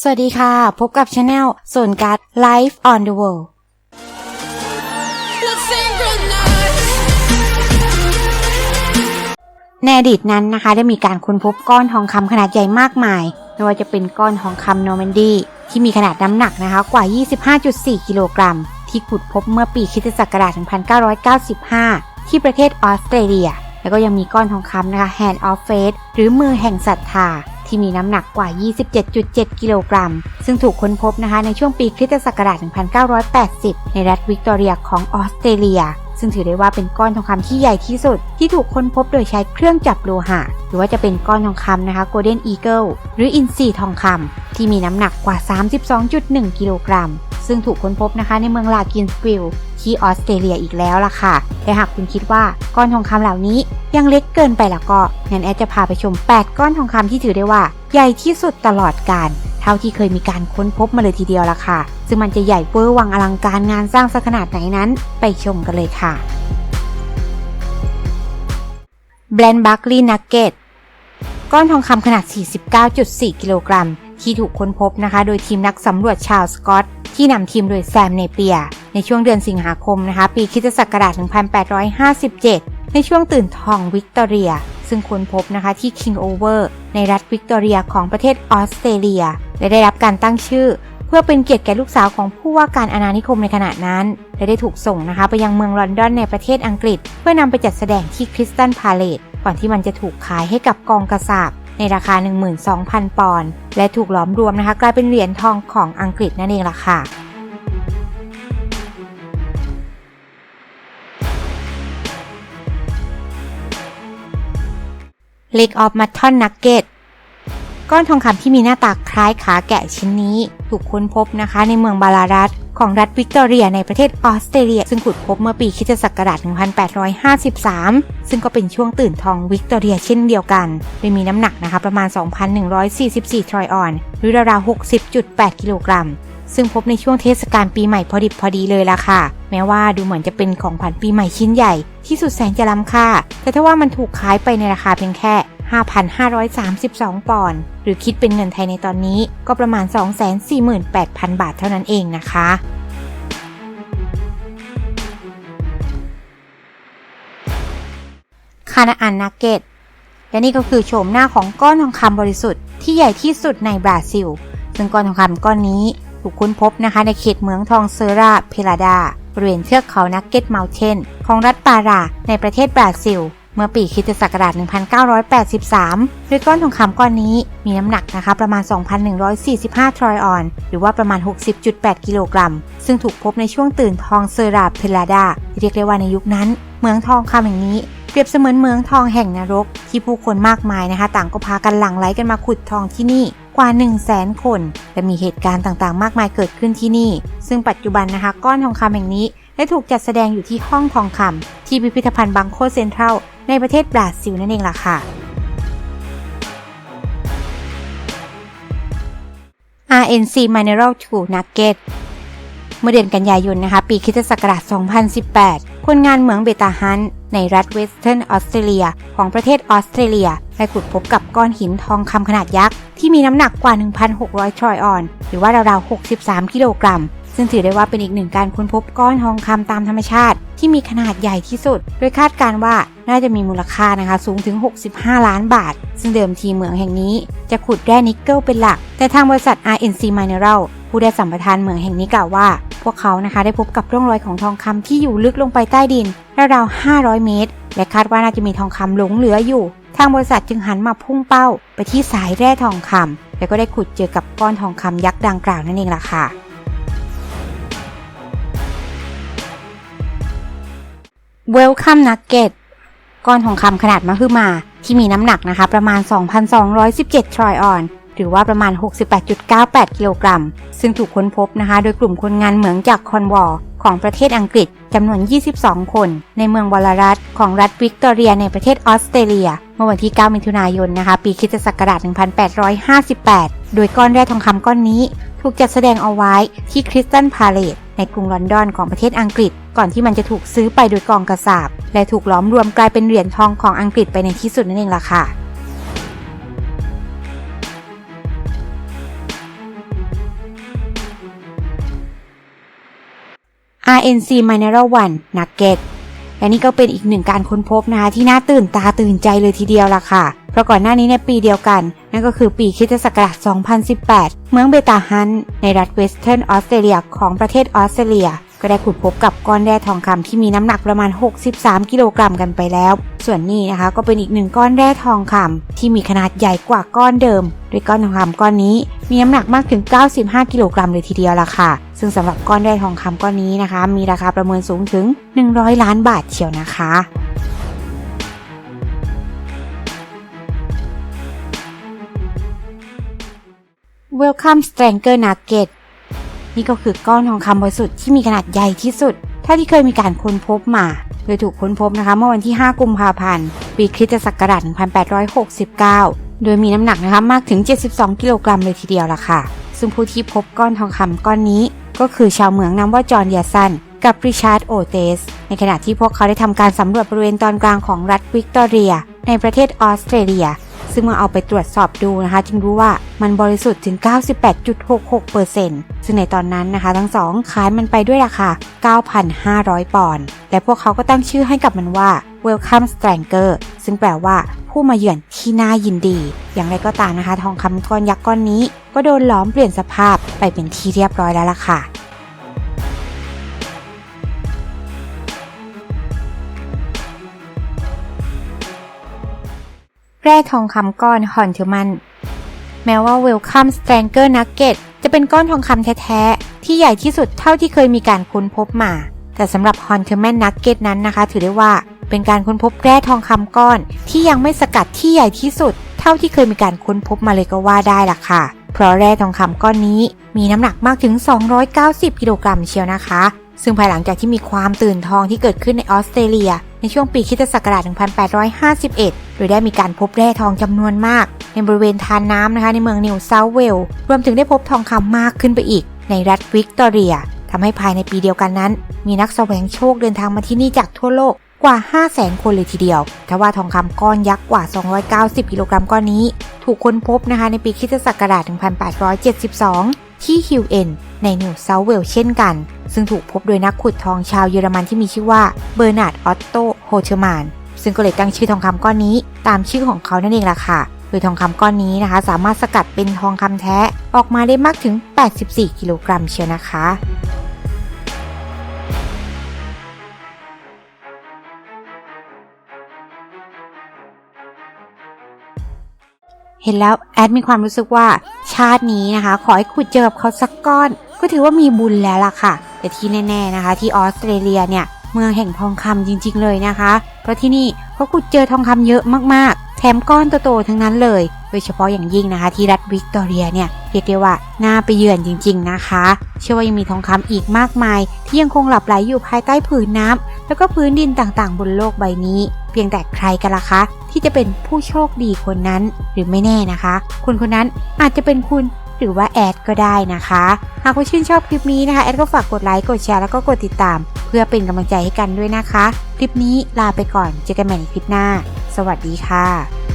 สวัสดีค่ะ พบกับช anel ส่วนการ Life on the World ในอดีตนั้นนะคะ ได้มีการค้นพบก้อนทองคำขนาดใหญ่มากมาย ไม่ว่าจะเป็นก้อนทองคำนอร์แมนดีที่มีขนาดน้ำหนักนะคะกว่า 25.4 กิโลกรัม ที่ขุดพบเมื่อปีคิศักราช 1995 ที่ประเทศออสเตรเลีย แล้วก็ยังมีก้อนทองคำนะคะ Hand of Faith หรือมือแห่งศรัทธา ที่มีน้ำหนักกว่า 27.7 กิโลกรัม ซึ่งถูกค้นพบนะคะในช่วงปีคริสตศักราช 1980 ในรัฐวิกตอเรียของออสเตรเลีย ซึ่งถือได้ว่าเป็นก้อนทองคำที่ใหญ่ที่สุด ที่ถูกค้นพบโดยใช้เครื่องจับโลหะ หรือว่าจะเป็นก้อนทองคำนะคะ Golden Eagle หรืออินทรีทองคำที่มีน้ำหนักกว่า 32.1 กิโลกรัม ซึ่งถูกค้นพบนะคะในเมืองลากินสวิลที่ออสเตรเลียอีกแล้วล่ะค่ะและหากคุณคิดว่าก้อนทองคำเหล่านี้ยังเล็กเกินไปแล้วก็งั้นแอดจะพาไปชม 8 ก้อนทองคำที่ถือได้ว่า ใหญ่ที่สุดตลอดกาล ท่าที่เคยมีการค้นพบมาเลยทีเดียวละค่ะ ซึ่งมันจะใหญ่เวอร์วังอลังการงานสร้างสักขนาดไหนนั้น ไปชมกันเลยค่ะแบรนด์บัคลีนักเก็ตก้อนทองคำขนาด 49.4 กิโลกรัม ที่ถูกค้นพบนะคะ โดยทีมนักสำรวจชาวสกอต ที่นำทีมโดยแซมเนเปีย ในช่วงเดือนสิงหาคมนะคะ ปีคริสตศักราช 1857 ในช่วงตื่นทองวิกตอเรีย ซึ่งค้นพบนะคะที่คิงโอเวอร์ ในรัฐวิกตอเรียของประเทศออสเตรเลีย และได้รับการตั้งชื่อ เพื่อเป็นเกียรติแก่ลูกสาวของผู้ว่าการอาณานิคมในขณะนั้น และได้ถูกส่งนะคะไปยังเมืองลอนดอนในประเทศอังกฤษ เพื่อนำไปจัดแสดงที่คริสตันพาเลตก่อนที่มันจะถูกขายให้กับกองกระสาบในราคา 12,000 ปอนด์และถูกหลอมรวมนะคะ กลายเป็นเหรียญทองของอังกฤษนั่นเองล่ะค่ะ Leg of Mutton Nugget ก้ ก้อนทองคำที่มีหน้าตาคล้ายขาแกะชิ้นนี้ ถูกค้นพบนะคะในเมืองบาลารัตของรัฐวิกตอเรียในประเทศออสเตรเลีย ซึ่งขุดพบเมื่อปีคิศักราช 1853 ซึ่งก็เป็นช่วงตื่นทองวิกตอเรียเช่นเดียวกัน โดยมีน้ำหนักนะคะประมาณ 2,144 ทรอยออน หรือราวๆ60.8 กิโลกรัม ซึ่งพบในช่วงเทศกาลปีใหม่พอดิบพอดีเลยล่ะค่ะ แม้ว่าดูเหมือนจะเป็นของขวัญปีใหม่ชิ้นใหญ่ ที่สุดแสนจะล้ำค่า แต่ถ้าว่ามันถูกขายไปในราคาเพียงแค่ 5,532 ปอนด์หรือคิดเป็นเงินไทยในตอนนี้ก็ประมาณ 248,000 บาทเท่านั้นเองนะคะคานาอันนักเกตและนี่ก็คือโฉมหน้าของก้อนทองคำบริสุทธิ์ที่ใหญ่ที่สุดในบราซิล ซึ่งก้อนทองคำก้อนนี้ถูกค้นพบนะคะในเขตเมืองทองเซราเพลาดาบริเวณเทือกเขานักเก็ตเมลเทนของรัฐปาราในประเทศบราซิล เมื่อปีคิตศักราช 1983 โดยก้อนทองคำก้อนนี้มีน้ำหนักนะคะประมาณ 2,145 ทรอยออน หรือว่าประมาณ 60.8 กิโลกรัม ซึ่งถูกพบในช่วงตื่นทองเซราเพลาดา เรียกได้ว่าในยุคนั้น เมืองทองคำแห่งนี้เปรียบเสมือนเมืองทองแห่งนรก ที่ผู้คนมากมายนะคะ ต่างก็พากันหลั่งไหลกันมาขุดทองที่นี่กว่า 1 0 0 0 0แสนคน และมีเหตุการณ์ต่างๆ มากมายเกิดขึ้นที่นี่ ซึ่งปัจจุบันนะคะ ก้อนทองคำแห่งนี้ได้ถูกจัดแสดงอยู่ที่ห้องทองคำที่พิพิธภัณฑ์บังโคเซ็นทรัล ในประเทศบราซิลนั่นเองล่ะค่ะ RNC Mineral 2 Nugget เมื่อเดือนกันยายนนะคะ ปีคริสตศักราช 2018 คนงานเหมืองเบตาฮันในรัฐเวสเทิร์นออสเตรเลีย ของประเทศออสเตรเลียได้ขุดพบกับก้อนหินทองคำขนาดยักษ์ ที่มีน้ำหนักกว่า 1,600 ทรอยออน หรือว่าราวๆ 63 กิโลกรัม ซึ่งถือได้ว่าเป็นอีกหนึ่งการค้นพบก้อนทองคำตามธรรมชาติ ที่มีขนาดใหญ่ที่สุด โดยคาดการว่าน่าจะมีมูลค่านะคะสูงถึง 65 ล้านบาท ซึ่งเดิมทีเหมืองแห่งนี้ จะขุดแร่นิกเกิลเป็นหลัก แต่ทางบริษัท RNC Mineral ผู้ได้สัมปทานเหมืองแห่งนี้กล่าวว่า พวกเขานะคะได้พบกับร่องรอยของทองคำที่อยู่ลึกลงไปใต้ดินราวๆ500 เมตร และคาดว่าน่าจะมีทองคำหลงเหลืออยู่ ทางบริษัทจึงหันมาพุ่งเป้า ไปที่สายแร่ทองคำแล้วก็ได้ขุดเจอกับก้อนทองคำยักษ์ดังกล่าวนั่นเองล่ะค่ะ Welcome Nugget ก้อนทองคำขนาดมหึมา ที่มีน้ำหนักนะคะ ประมาณ 2,217 ทรอยออนหรือว่าประมาณ 68.98 กิโลกรัม ซึ่งถูกค้นพบนะคะ โดยกลุ่มคนงานเหมืองจากคอนวอลของประเทศอังกฤษจำนวน 22 คน ในเมืองวอลรัตของรัฐวิกตอเรียในประเทศออสเตรเลีย เมื่อวันที่ 9 มิถุนายนนะคะ ปีคิศักราช 1858 โดยก้อนแร่ทองคำก้อนนี้ ถูกจัดแสดงเอาไว้ที่คริสตันพาเลตในกรุงลอนดอนของประเทศอังกฤษ ก่อนที่มันจะถูกซื้อไปโดยกองกระสาบ และถูกล้อมรวมกลายเป็นเหรียญทองของอังกฤษไปในที่สุดนั่นเองล่ะค่ะ RNC Mineral One Nugget และนี่ก็เป็นอีกหนึ่งการค้นพบนะคะที่น่าตื่นตาตื่นใจเลยทีเดียวล่ะค่ะ ราะก่อนหน้านี้ในปีเดียวกัน นั่นก็คือปีคริสตศักราช 2018 เมืองเบตาฮัน ในรัฐเวสเทิร์นออสเตรเลียของประเทศออสเตรเลีย ก็ได้ขุดพบกับก้อนแร่ทองคำที่มีน้ำหนักประมาณ 63 กิโลกรัมกันไปแล้ว ส่วนนี้นะคะก็เป็นอีกหนึ่งก้อนแร่ทองคำที่มีขนาดใหญ่กว่าก้อนเดิม โดยก้อนทองคำก้อนนี้มีน้ำหนักมากถึง 95 กิโลกรัมเลยทีเดียวล่ะค่ะ ซึ่งสำหรับก้อนแร่ทองคำก้อนนี้นะคะ มีราคาประเมินสูงถึง 100 ล้านบาทเชียวนะคะ Welcome Stranger Nugget นี่ก็คือก้อนทองคำบริสุทธิ์ที่มีขนาดใหญ่ที่สุดเท่าที่เคยมีการค้นพบมา โดยถูกค้นพบนะคะ เมื่อวันที่ 5 กุมภาพันธ์ ปีคริสตศักราช 1869 โดยมีน้ำหนักนะคะมากถึง 72 กิโลกรัมเลยทีเดียวล่ะค่ะ ซึ่งผู้ที่พบก้อนทองคำก้อนนี้ ก็คือชาวเมืองนามว่าจอห์นยาสันกับริชาร์ดโอเตส ในขณะที่พวกเขาได้ทำการสำรวจบริเวณตอนกลางของรัฐวิกตอเรีย ในประเทศออสเตรเลีย ซึ่งเมื่อเอาไปตรวจสอบดูนะคะ จึงรู้ว่ามันบริสุทธิ์ถึง 98.66%ซึ่งในตอนนั้นนะคะ ทั้งสองขายมันไปด้วยราคา 9,500 ปอนด์และพวกเขาก็ตั้งชื่อให้กับมันว่า Welcome Stranger ซึ่งแปลว่าผู้มาเยือนที่น่ายินดี อย่างไรก็ตามนะคะ ทองคำก้อนยักษ์ก้อนนี้ ก็โดนล้อมเปลี่ยนสภาพไปเป็นที่เรียบร้อยแล้วล่ะค่ะ แร่ทองคำก้อนฮอนเทอร์มัน แม้ว่า Welcome Stranger Nugget จะเป็นก้อนทองคำแท้ๆ ที่ใหญ่ที่สุดเท่าที่เคยมีการค้นพบมา แต่สำหรับ h o n t e r m a n Nugget นั้นนะคะ ถือได้ว่าเป็นการค้นพบแร่ทองคำก้อน ที่ยังไม่สกัดที่ใหญ่ที่สุด เท่าที่เคยมีการค้นพบมาเลยก็ว่าได้ล่ะค่ะ เพราะแร่ทองคำก้อนนี้มีน้ำหนักมากถึง 290 กิโลกรัมเชียวนะคะ ซึ่งภายหลังจากที่มีความตื่นทองที่เกิดขึ้นในออสเตรเลีย ในช่วงปีคิศักราช 1851 โดยได้มีการพบแร่ทองจำนวนมาก ในบริเวณทานน้ำนะคะในเมืองนิวเซาเวลส์รวมถึงได้พบทองคำมากขึ้นไปอีก ในรัฐวิกตอเรียทำให้ภายในปีเดียวกันนั้น มีนักแสวงโชคเดินทางมาที่นี่จากทั่วโลกกว่า 500,000 คนเลยทีเดียวทว่าทองคำก้อนยักษ์กว่า 290 กิโลกรัมก้อนนี้ ถูกค้นพบนะคะในปีคิศักราช 1872 ที่ฮิวเอ็นในนิวเซาเวลเช่นกัน ซึ่งถูกพบโดยนักขุดทองชาวเยอรมันที่มีชื่อว่าเบอร์นาร์ดออตโตโฮเชอร์มานซึ่งก็เลยตั้งชื่อทองคำก้อนนี้ ตามชื่อของเขานั่นเองล่ะค่ะ โดยทองคำก้อนนี้นะคะ สามารถสกัดเป็นทองคำแท้ออกมาได้มากถึง 84 กิโลกรัมเชียวนะคะเห็นแล้วแอดมีความรู้สึกว่า ชาตินี้นะคะ ขอให้ขุดเจอกับเขาสักก้อน ก็ถือว่ามีบุญแล้วล่ะค่ะ แต่ที่แน่ๆนะคะ ที่ออสเตรเลียเนี่ยเมืองแห่งทองคำจริง ๆ เลยนะคะ เพราะที่นี่เขาขุดเจอทองคำเยอะมากๆ มก้อนโตๆทั้งนั้นเลย โดยเฉพาะอย่างยิ่งนะคะ ที่รัฐวิกตอเรียเนี่ยเรียกได้ว่าน่าไปเยือนจริง ๆนะคะ เชื่อว่ายังมีทองคำอีกมากมาย ที่ยังคงหลับไหลอยู่ภายใต้ผืนน้ำแล้วก็พื้นดินต่างๆ บนโลกใบนี้ เพียงแต่ใครกันล่ะคะ ที่จะเป็นผู้โชคดีคนนั้นหรือไม่แน่นะคะ คนคนนั้นอาจจะเป็นคุณหรือว่าแอดก็ได้นะคะ หากว่าชื่นชอบคลิปนี้นะคะ แอดก็ฝากกดไลค์ กดแชร์ แล้วก็กดติดตาม เพื่อเป็นกำลังใจให้กันด้วยนะคะ คลิปนี้ลาไปก่อน เจอกันใหม่ในคลิปหน้า สวัสดีค่ะ